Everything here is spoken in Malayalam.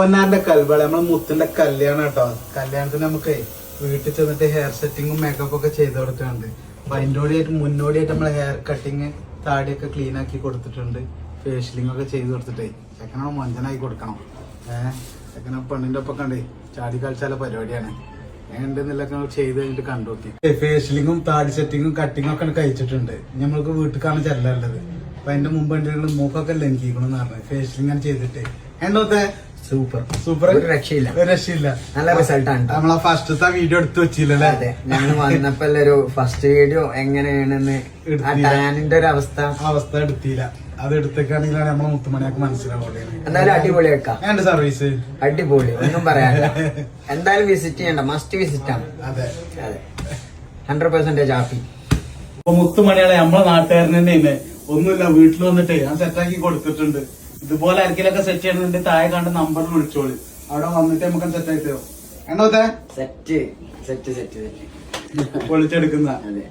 പൊന്നാറിന്റെ കൽവള നമ്മളെ മുത്തിന്റെ കല്യാണം കേട്ടോ കല്യാണത്തിന് നമുക്ക് വീട്ടിൽ ചെന്നിട്ട് ഹെയർ സെറ്റിങ്ങും മേക്കപ്പ് ഒക്കെ ചെയ്ത് കൊടുക്കുന്നുണ്ട് അപ്പൊ അതിന്റെ മുന്നോടിയായിട്ട് നമ്മൾ ഹെയർ കട്ടിങ് താടിയൊക്കെ ക്ലീൻ ആക്കി കൊടുത്തിട്ടുണ്ട്. ഫേഷ്യലിംഗ് ഒക്കെ ചെയ്ത് കൊടുത്തിട്ടേ. ചെക്കനാണ് മൊഞ്ചനായി കൊടുക്കണം. ഏഹ് ചെക്കന പെണ്ണിന്റെ ഒപ്പം കണ്ടേ ചാടി കളിച്ചാല പരിപാടിയാണ്. എങ്ങനെയുണ്ടെന്നില്ലൊക്കെ നമ്മൾ ചെയ്ത് കഴിഞ്ഞിട്ട് കണ്ടു നോക്കി. ഫേഷ്യലിങ്ങും താടി സെറ്റിങ്ങും കട്ടിങ്ങും ഒക്കെ കഴിച്ചിട്ടുണ്ട്. നമ്മൾക്ക് വീട്ടിലേക്കാണ് ചെല്ലാറുള്ളത് അപ്പൊ അതിന്റെ മുമ്പ് എന്തെങ്കിലും മൂക്കൊക്കെ ലംഘിക്കണം പറഞ്ഞു ഫേഷ്യലിംഗ് ചെയ്തിട്ട്. എന്തോത്തെ സൂപ്പർ. സൂപ്പർ. രക്ഷയില്ല. ഒരു രക്ഷയില്ല. നല്ല റിസൾട്ട് ആണ് ട്ടോ. നമ്മളെ ഫസ്റ്റത്തെ വീഡിയോ എടുത്തു വെച്ചില്ലല്ലേ? അതെ. ഞങ്ങൾ വന്നപ്പോ ഒരു ഫസ്റ്റ് വീഡിയോ എങ്ങനെയാണെന്ന് ആ. ടാനിന്റെ ഒരു അവസ്ഥ. അവസ്ഥ എടുത്തില്ല. അത് എടുത്തേക്കാണെങ്കിലാണ് നമ്മളെ മുത്തുമണിയൊക്കെ മനസ്സിലാവുള്ളൂ. എന്തായാലും അടിപൊളി വെക്കാം എന്റെ സർവീസ് അടിപൊളി. ഒന്നും പറയാനില്ല. എന്തായാലും വിസിറ്റ് ചെയ്യണ്ട. മസ്റ്റ് വിസിറ്റ് ആണ്. അതെ. അതെ. ഹൺഡ്രഡ് പെർസെന്റേജ് ഹാപ്പി അപ്പൊ മുത്തുമണികളെ നമ്മളെ നാട്ടുകാരൻ തന്നെയാണ്. ഒന്നുമില്ല വീട്ടിൽ വന്നിട്ട് ഞാൻ സെറ്റാക്കി കൊടുത്തിട്ടുണ്ട്. ഇതുപോലെ ആർക്കെങ്കിലൊക്കെ സെറ്റ് ചെയ്യണമെന്നുണ്ടെങ്കിൽ താഴെ കണ്ട നമ്പറിൽ വിളിച്ചോളി. അവിടെ വന്നിട്ട് നമുക്ക് സെറ്റ് തരും? എണ്ണോത്തെ സെറ്റ് സെറ്റ് സെറ്റ് സെറ്റ് പൊളിച്ചെടുക്കുന്ന അതെ.